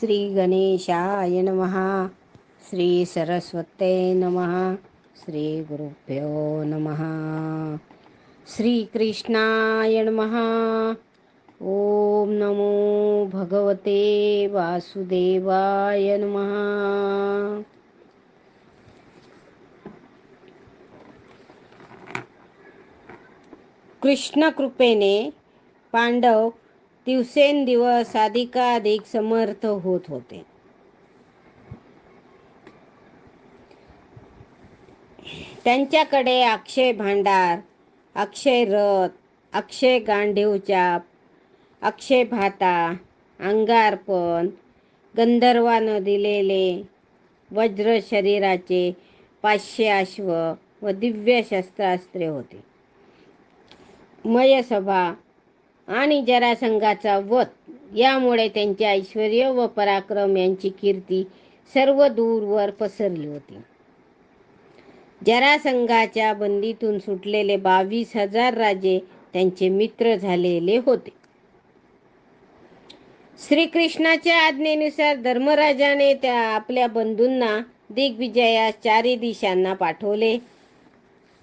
श्री गणेशाय नमः. श्री नमः. श्री गुरुभ्यो नमः. श्रीकृष्णाय नमः. ॐ नमो भगवते वासुदेवाय नमः. कृष्ण कृपेने पांडव दिवसेंदिवस अधिकाधिक समर्थ होत होते. त्यांच्याकडे अक्षय भांडार अक्षय रथ अक्षय गांडीवचाप अक्षय भाता अंगारपण गंधर्वानं दिलेले वज्र शरीराचे पाचशे अश्व व दिव्य शस्त्रास्त्रे होते. मयसभा आणि जरासंघाचा वध. यामुळे त्यांचे ऐश्वर व पराक्रम यांची कीर्ती सर्व दूरवर पसरली होती. जरासंघाच्या बंदीतून सुटलेले बावीस हजार राजे त्यांचे मित्र झालेले होते. श्रीकृष्णाच्या आज्ञेनुसार धर्मराजाने त्या आपल्या बंधूंना दिग्विजयास चारी दिशांना पाठवले.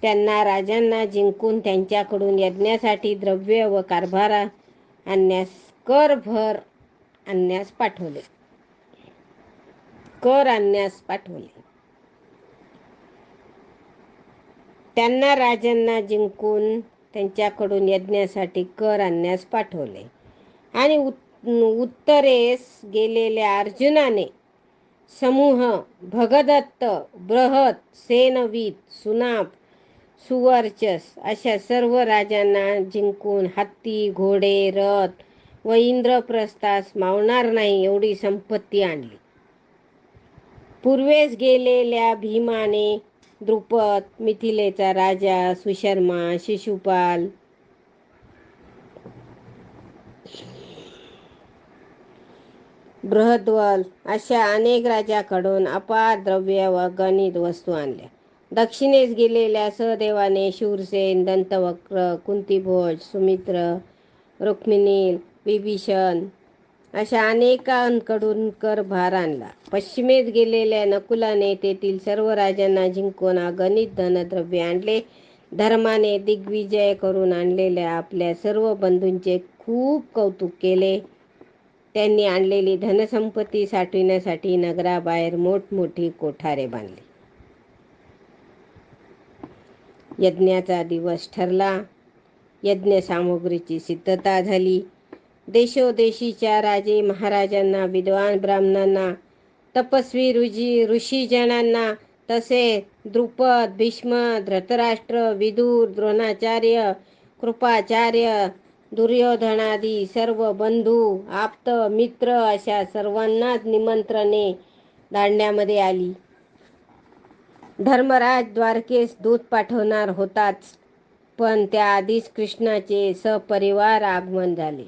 त्यांना राजांना जिंकून त्यांच्याकडून यज्ञासाठी द्रव्य व कारभारा आणण्यास कर भर आणण्यास पाठवले. कर आणण्यास पाठवले. त्यांना राजांना जिंकून त्यांच्याकडून यज्ञासाठी कर आणण्यास पाठवले. आणि उत्तरेस गेलेल्या अर्जुनाने समूह भगदत्त बृहत सेनवीत सुनाप सुवर्चस. अशा सर्व राजांना जिंकून हत्ती घोडे रथ व इंद्रप्रस्थास मावणार नाही एवढी संपत्ती आणली. पूर्वेस गेलेल्या भीमाने द्रुपद मिथिलेचा राजा सुशर्मा शिशुपाल बृहद्वल अशा अनेक राजाकडून अपार द्रव्य व गणित वस्तू आणल्या. दक्षिणेस गेलेल्या सहदेवाने शूरसेन दंतवक्र कुंतीभोज सुमित्र रुक्मिणी विभीषण अशा अनेकांकडून कर भार आणला. पश्चिमेत गेलेल्या नकुलाने तेथील सर्व राजांना जिंकून अगणित धनद्रव्य आणले. धर्माने दिग्विजय करून आणलेल्या आपल्या सर्व बंधूंचे खूप कौतुक केले. त्यांनी आणलेली धनसंपत्ती साठविण्यासाठी नगराबाहेर मोठमोठी कोठारे बांधली. यज्ञाचा दिवस ठरला. यज्ञ सामुग्रीची सिद्धता झाली. देशोदेशीच्या राजे महाराजांना विद्वान ब्राह्मणांना तपस्वी ऋजी ऋषीजनांना तसे द्रुपद भीष्म धृतराष्ट्र विदूर द्रोणाचार्य कृपाचार्य दुर्योधनादी सर्व बंधू आप्त मित्र अशा सर्वांनाच निमंत्रणे धाडण्यामध्ये आली. धर्मराज द्वारकेस दूत पाठवणार होताच पण त्याआधीच कृष्णाचे सपरिवार आगमन झाले.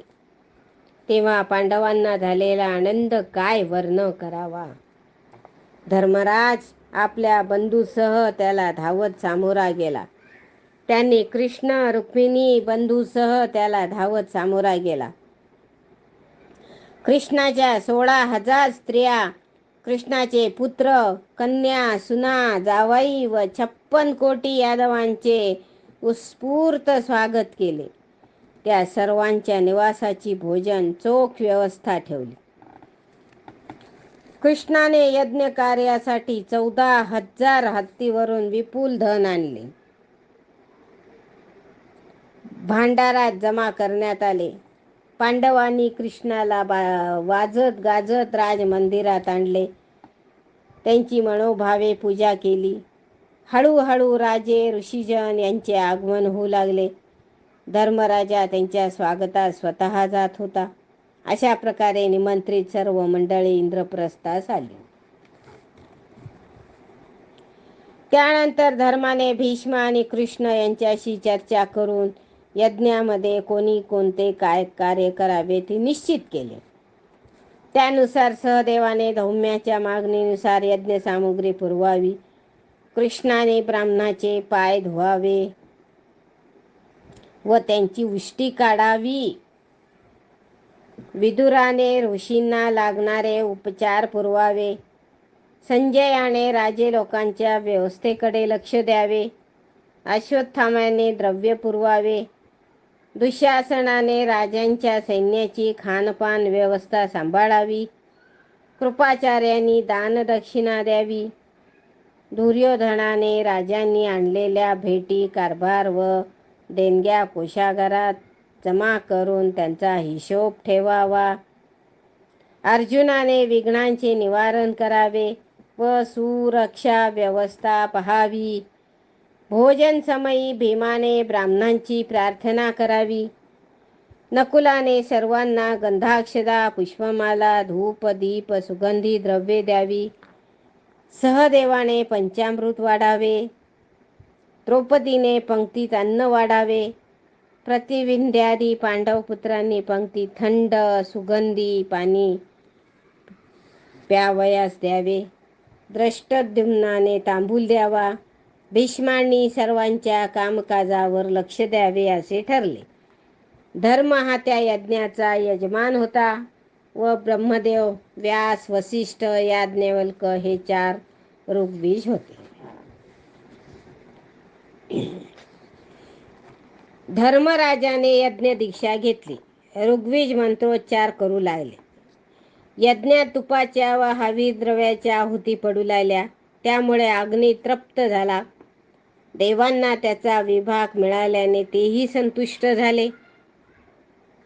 तेव्हा पांडवांना झालेला आनंद काय वर्ण करावा? धर्मराज आपल्या बंधूसह त्याला धावत सामोरा गेला. त्यांनी कृष्ण रुक्मिणी बंधूसह त्याला धावत सामोरा गेला. कृष्णाच्या सोळा हजार स्त्रिया कृष्णाचे पुत्र कन्या सुना जावाई व छप्पन कोटी यादवांचे उत्स्फूर्त स्वागत केले. त्या सर्वांच्या निवासाची भोजन चोख व्यवस्था ठेवली. कृष्णाने यज्ञ कार्यासाठी चौदा हजार हत्तीवरून विपुल धन आणले. भांडारात जमा करण्यात आले. पांडवांनी कृष्णाला बा वाजत गाजत राज मंदिरात आणले. त्यांची मनोभावे पूजा केली. हळूहळू राजे ऋषीजन यांचे आगमन होऊ लागले. धर्मराजा त्यांच्या स्वागतात स्वतः जात होता. अशा प्रकारे निमंत्रित सर्व मंडळी इंद्रप्रस्थास आली. त्यानंतर धर्माने भीष्म आणि कृष्ण यांच्याशी चर्चा करून यज्ञामध्ये कोणी कोणते काय कार्य करावे ते निश्चित केले. त्यानुसार सहदेवाने धौम्याच्या मागणीनुसार यज्ञ सामुग्री पुरवावी. कृष्णाने ब्राह्मणाचे पाय धुवावे व त्यांची उष्टी काढावी. विदुराने ऋषींना लागणारे उपचार पुरवावे. संजयाने राजे लोकांच्या व्यवस्थेकडे लक्ष द्यावे. अश्वत्थामाने द्रव्य पुरवावे. दुःशासनाने राजांच्या सैन्याची खानपान व्यवस्था सांभाळावी. कृपाचार्यांनी दानदक्षिणा द्यावी. दुर्योधनाने राजांनी आणलेल्या भेटी कारभार व देणग्या कोशागारात जमा करून त्यांचा हिशोब ठेवावा. अर्जुनाने विघ्नांचे निवारण करावे व सुरक्षा व्यवस्था पहावी. भोजन समयी भीमाने ब्राह्मणांची प्रार्थना करावी. नकुलाने सर्वांना गंधाक्षदा पुष्पमाला धूप दीप सुगंधी द्रव्ये द्यावी. सहदेवाने पंचामृत वाढावे. द्रौपदीने पंक्तीत अन्न वाढावे. प्रतिविंध्यादी पांडव पुत्रांनी पंक्तीत थंड सुगंधी पाणी प्यावयास द्यावे. द्रष्टद्युम्नाने तांबूल द्यावा. भीष्मांनी सर्वांच्या कामकाजावर लक्ष द्यावे असे ठरले. धर्म हा त्या यज्ञाचा यजमान होता व ब्रह्मदेव व्यास वसिष्ठ याज्ञवल्क हे चार ऋग्बीज होते. धर्मराजाने यज्ञ दीक्षा घेतली. ऋग्वीज मंत्रोच्चार करू लागले. यज्ञात तुपाच्या व हवी द्रव्याच्या आहुती पडू लागल्या. त्यामुळे अग्नी तृप्त झाला. देवांना त्याचा विभाग मिळाल्याने तेही संतुष्ट झाले.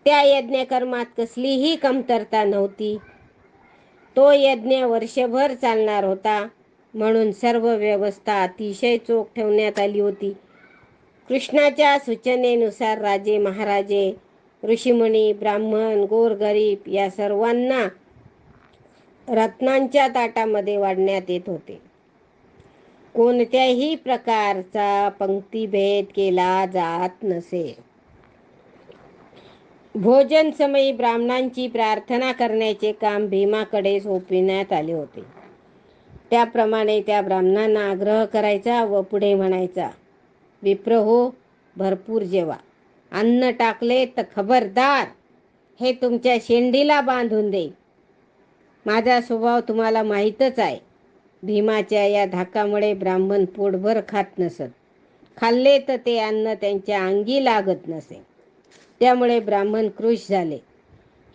त्या यज्ञकर्मात कसलीही कमतरता नव्हती. तो यज्ञ वर्षभर चालणार होता म्हणून सर्व व्यवस्था अतिशय चोख ठेवण्यात आली होती. कृष्णाच्या सूचनेनुसार राजे महाराजे ऋषीमुनी ब्राह्मण गोरगरीब या सर्वांना रत्नांच्या ताटामध्ये वाढण्यात येत होते. कोणत्याही प्रकारचा पंक्तीभेद केला जात नसे. भोजन समयी ब्राह्मणांची प्रार्थना करण्याचे काम भीमाकडे सोपविण्यात आले होते. त्याप्रमाणे त्या ब्राह्मणांना आग्रह करायचा व पुढे म्हणायचा विप्र हो भरपूर जेवा. अन्न टाकले तर खबरदार. हे तुमच्या शेंडीला बांधून देईल माझा स्वभाव तुम्हाला माहीतच आहे. भीमाच्या या धाकामुळे ब्राह्मण पोटभर खात नसत. खाल्ले तर ते अन्न त्यांच्या अंगी लागत नसे. त्यामुळे ब्राह्मण कृश झाले.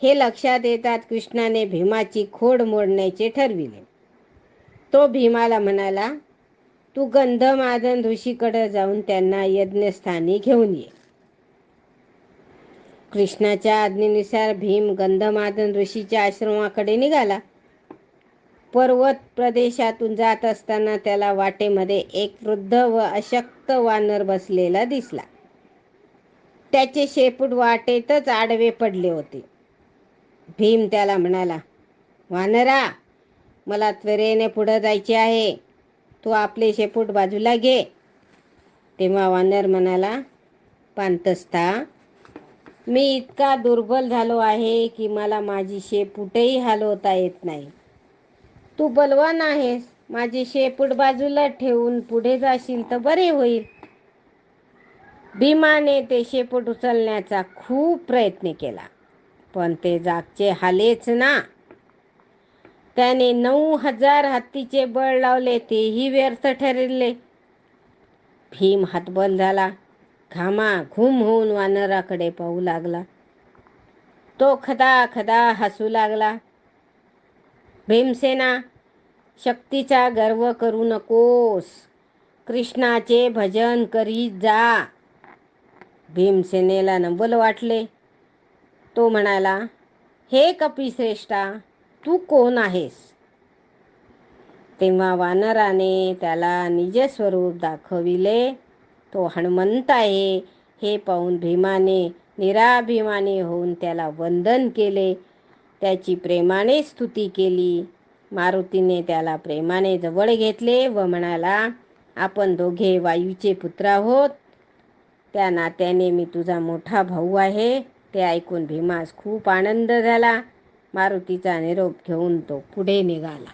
हे लक्षात येतात कृष्णाने भीमाची खोड मोडण्याचे ठरविले. तो भीमाला म्हणाला तू गंधमादन ऋषीकडे जाऊन त्यांना यज्ञस्थानी घेऊन ये. कृष्णाच्या आज्ञेनुसार भीम गंधमादन ऋषीच्या आश्रमाकडे निघाला. पर्वत प्रदेशातून जात असताना त्याला वाटेमध्ये एक वृद्ध व अशक्त वानर बसलेला दिसला. त्याचे शेपूट वाटेतच आडवे पडले होते. भीम त्याला म्हणाला वानरा मला त्वरेने पुढं जायचे आहे. तू आपले शेपूट बाजूला घे. तेव्हा वानर म्हणाला पांतस्ता मी इतका दुर्बल झालो आहे की मला माझी शेपूटही हलवता येत नाही. तू बलवान आहेस. माझी शेपूट बाजूला ठेवून पुढे जाशील तर बरे होईल. भीमाने ते शेपूट उचलण्याचा खूप प्रयत्न केला. पण ते जागचे हालेच ना. त्याने नऊ हजार हत्तीचे बळ लावले तेही व्यर्थ ठरले. भीम हातबल झाला. घामा घुम होऊन वानराकडे पाहू लागला. तो खदा खदा हसू लागला. भीमसेना शक्तीचा गर्व करू नकोस. कृष्णाचे भजन करीत जा. भीमसेनेला नवल वाटले. तो म्हणाला हे कपिश्रेष्ठा तू कोण आहेस? तेव्हा वानराने त्याला निजस्वरूप दाखविले. तो हनुमंत आहे. हे पाहून भीमाने निराभिमानी होऊन त्याला वंदन केले. त्याची प्रेमाने स्तुती केली. मारुतीने त्याला प्रेमाने जवळ घेतले व म्हणाला आपण दोघे वायूचे पुत्र आहोत. त्या नात्याने मी तुझा मोठा भाऊ आहे. ते ऐकून भीमास खूप आनंद झाला. मारुतीचा निरोप घेऊन तो पुढे निघाला.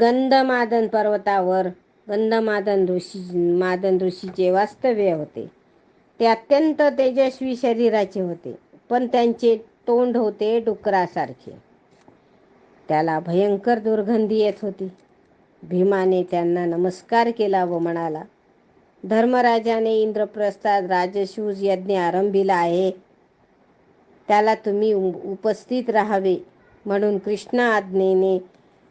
गंधमादन पर्वतावर गंधमादन ऋषी मादन ऋषीचे वास्तव्य होते. ते अत्यंत तेजस्वी शरीराचे होते पण त्यांचे तोंड होते डुकरासारखे. त्याला भयंकर दुर्गंधी येत होती. भीमाने त्यांना नमस्कार केला व म्हणाला धर्मराजाने इंद्रप्रस्थात राजशूज यज्ञ आरंभिला आहे. त्याला तुम्ही उपस्थित राहावे म्हणून कृष्णा आज्ञेने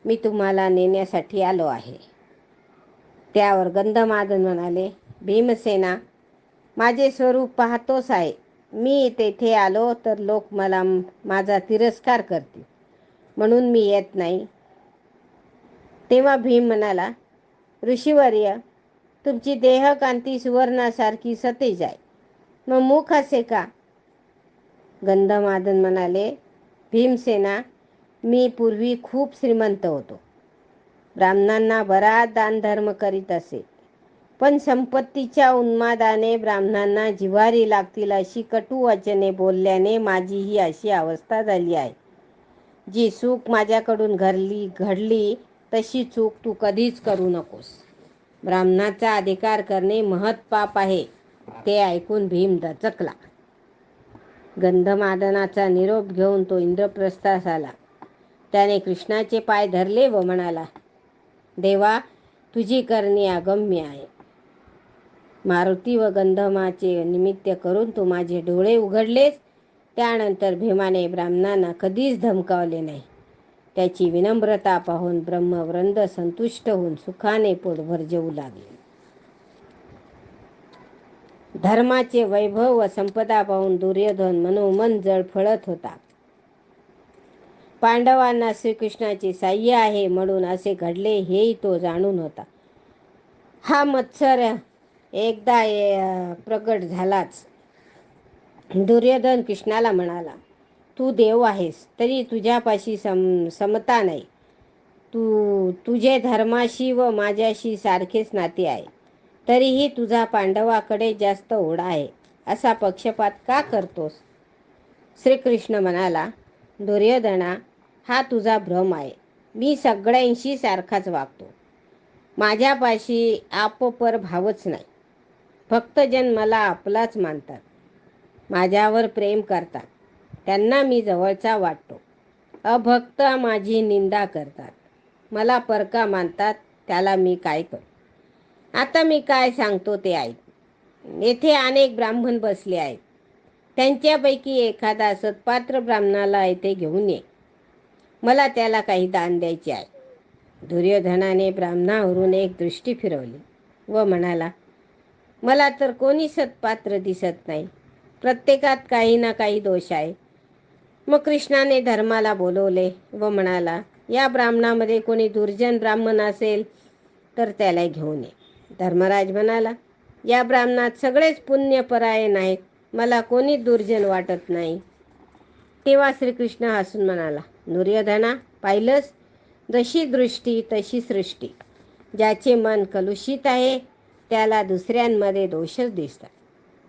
मी तुम्हाला नेण्यासाठी आलो आहे. त्यावर गंधमादन म्हणाले भीमसेना माझे स्वरूप पाहतोच आहे. मी तेथे आलो तर लोक मला माझा तिरस्कार करतील. म्हणून मी येत नाही. तेव्हा भीम म्हणाला ऋषीवर्य तुमची देहकांती सुवर्णासारखी सतेज आहे. मग मुख असे का? गंधमादन म्हणाले भीमसेना मी पूर्वी खूप श्रीमंत होतो. ब्राह्मणांना बराच दानधर्म करीत असे. पण संपत्तीच्या उन्मादाने ब्राह्मणांना जिवारी लागतील अशी कटू वचने बोलल्याने माझी ही अशी अवस्था झाली आहे. जी चूक माझ्याकडून घडली घडली तशी चूक तू कधीच करू नकोस. ब्राह्मणाचा अधिकार करणे महत् पाप आहे ते ऐकून भीम दचकला. गंधमादनाचा निरोप घेऊन तो इंद्रप्रस्थास आला. त्याने कृष्णाचे पाय धरले व म्हणाला देवा तुझी करणी अगम्य आहे. मारुती व गंधमाचे निमित्त करून तू माझे डोळे उघडलेस. त्यानंतर भीमाने ब्राह्मणांना कधीच धमकावले नाही. त्याची विनम्रता पाहून ब्रह्मवृंद संतुष्ट होऊन सुखाने पोटभर जेवू लागले. धर्माचे वैभव व संपदा पाहून दुर्योधन मनोमन जळफळत होता. पांडवांना श्रीकृष्णाचे साह्य आहे म्हणून असे घडले हेही तो जाणून होता. हा मत्सर एकदा प्रगट झालाच. दुर्योधन कृष्णाला म्हणाला तू देव आहेस तरी तुझ्यापाशी सम समता नाही. तू तुझे धर्माशी व माझ्याशी सारखेच नाते आहे. तरीही तुझा पांडवाकडे जास्त ओढा आहे असा पक्षपात का करतोस? श्रीकृष्ण म्हणाला दुर्योधना हा तुझा भ्रम आहे. मी सगळ्यांशी सारखाच वागतो. माझ्यापाशी आपपर भावच नाही. भक्तजन मला आपलाच मानतात. माझ्यावर प्रेम करतात. त्यांना मी जवळचा वाटतो. अभक्त माझी निंदा करतात. मला परका मानतात त्याला मी काय करू? आता मी काय सांगतो ते ऐक. येथे अनेक ब्राह्मण बसले आहेत. त्यांच्यापैकी एखादा सत्पात्र ब्राह्मणाला येथे घेऊन ये. मला त्याला काही दान द्यायचे आहे. दुर्योधनाने ब्राह्मणावरून एक दृष्टी फिरवली व म्हणाला मला तर कोणी सत्पात्र दिसत नाही. प्रत्येकात काही ना काही दोष आहे. मग कृष्णाने धर्माला बोलवले व म्हणाला या ब्राह्मणामध्ये कोणी दुर्जन ब्राह्मण असेल तर त्याला घेऊन ये. धर्मराज म्हणाला या ब्राह्मणात सगळेच पुण्यपरायण आहेत. मला कोणी दुर्जन वाटत नाही. तेव्हा श्रीकृष्ण हसून म्हणाला दुर्योधना पाहिलंस? जशी दृष्टी तशी सृष्टी. ज्याचे मन कलुषित आहे त्याला दुसऱ्यांमध्ये दोषच दिसतात.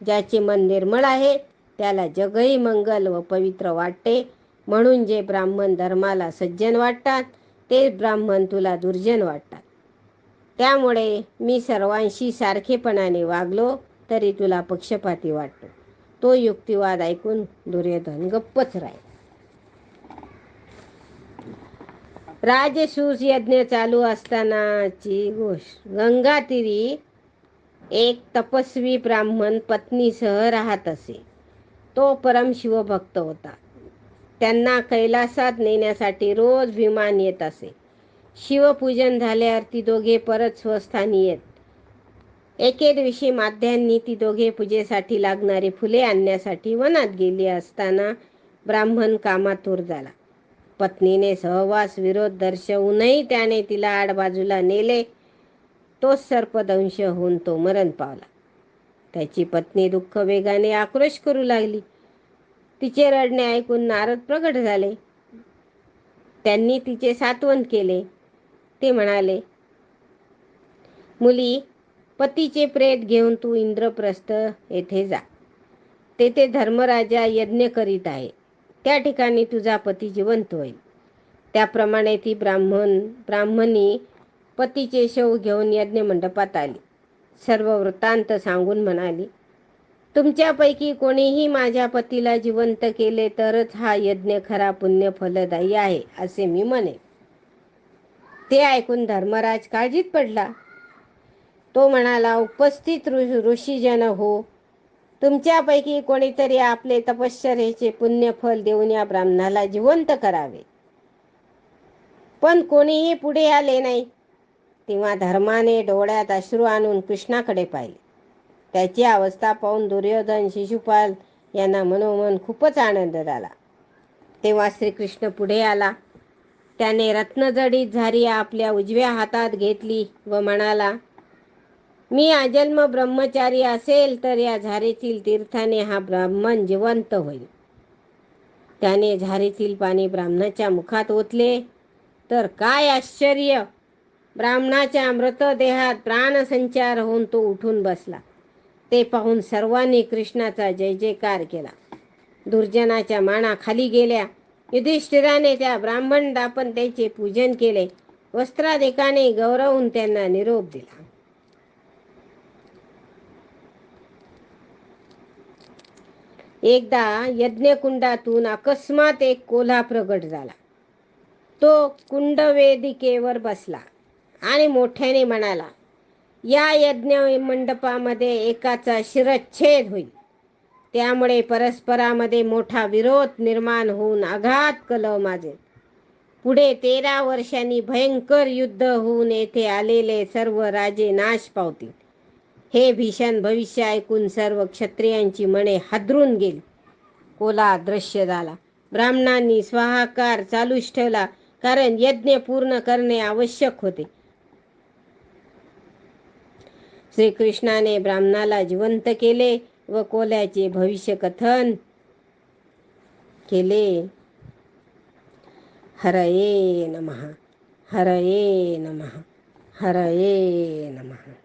ज्याचे मन निर्मळ आहे त्याला जगही मंगल व पवित्र वाटते. म्हणून जे ब्राह्मण धर्माला सज्जन वाटतात ते ब्राह्मण तुला दुर्जन वाटतात. त्यामुळे मी सर्वांशी सारखेपणाने वागलो तरी तुला पक्षपाती वाटतो. तो युक्तिवाद ऐकून दुर्योधन गप्पच राहील. राजसूस यज्ञ चालू असतानाची गोष्ट गंगातीरी एक तपस्वी ब्राह्मण पत्नीसह राहत असे. तो परम शिवभक्त होता. त्यांना कैलासात नेण्यासाठी रोज विमान येत असे. शिवपूजन झाल्यावर ती दोघे परत स्वस्थानी येत. एके दिवशी माध्यांनी ती दोघे पूजेसाठी लागणारी फुले आणण्यासाठी वनात गेली असताना ब्राह्मण कामातूर झाला. पत्नीने सहवास विरोध दर्शवूनही त्याने तिला आडबाजूला नेले. तोच सर्पदंश होऊन तो मरण पावला. त्याची पत्नी दुःख वेगाने आक्रोश करू लागली. तिचे रडणे ऐकून नारद प्रगट झाले. त्यांनी तिचे सात्वन केले. ते म्हणाले मुली पतीचे प्रेत घेऊन तू इंद्रप्रस्थ येथे जा. तेथे धर्मराजा यज्ञ करीत आहे. त्या ठिकाणी तुझा पती जिवंत होईल. त्याप्रमाणे ती ब्राह्मण ब्राह्मणी पतीचे शव घेऊन यज्ञ मंडपात आली. सर्व वृत्तांत सांगून म्हणाली तुमच्यापैकी कोणीही माझ्या पतीला जिवंत केले तरच हा यज्ञ खरा पुण्य फलदायी आहे असे मी म्हणे ते ऐकून धर्मराज काळजीत पडला. तो म्हणाला उपस्थित ऋषीजन हो तुमच्यापैकी कोणीतरी आपले तपश्चर्याचे पुण्यफल देऊन या ब्राह्मणाला जिवंत करावे. पण कोणीही पुढे आले नाही. तेव्हा धर्माने डोळ्यात अश्रू आणून कृष्णाकडे पाहिले. त्याची अवस्था पाहून दुर्योधन शिशुपाल यांना मनोमन खूपच आनंद झाला. तेव्हा श्रीकृष्ण पुढे आला. त्याने रत्नजडीत झारी आपल्या उजव्या हातात घेतली व म्हणाला मी अजन्म ब्रह्मचारी असेल तर या झारीतील तीर्थाने हा ब्राह्मण जिवंत होईल. त्याने झारीतील पाणी ब्राह्मणाच्या मुखात ओतले. तर काय आश्चर्य! ब्राह्मणाच्या मृतदेहात प्राणसंचार होऊन तो उठून बसला. ते पाहून सर्वांनी कृष्णाचा जय जयकार केला. दुर्जनाच्या माना खाली गेल्या. युधिष्ठिराने त्या ब्राह्मण दापन त्याचे पूजन केले. वस्त्राधिकाने गौरवून त्यांना निरोप दिला. एकदा यज्ञकुंडातून अकस्मात एक कोल्हा प्रगट झाला. तो कुंडवेदिकेवर बसला. आणि मोठ्याने म्हणाला या यज्ञ मंडपामध्ये एकाचा शिरच्छेद होईल. त्यामुळे परस्परामध्ये मोठा विरोध निर्माण होऊन आघात कलव माजेल. पुढे तेरा वर्षांनी भयंकर युद्ध होऊन येथे आलेले सर्व राजे नाश पावतील. हे भीषण भविष्य ऐकून सर्व क्षत्रियांची मने हादरून गेली. कोला दृश्य झाला. ब्राह्मणांनी स्वाहाकार चालूच ठेवला कारण यज्ञ पूर्ण करणे आवश्यक होते. श्रीकृष्णाने ब्राह्मणाला जिवंत केले व कोल्याचे भविष्य कथन केले. हरये नमः हरये नमः हरये नमः.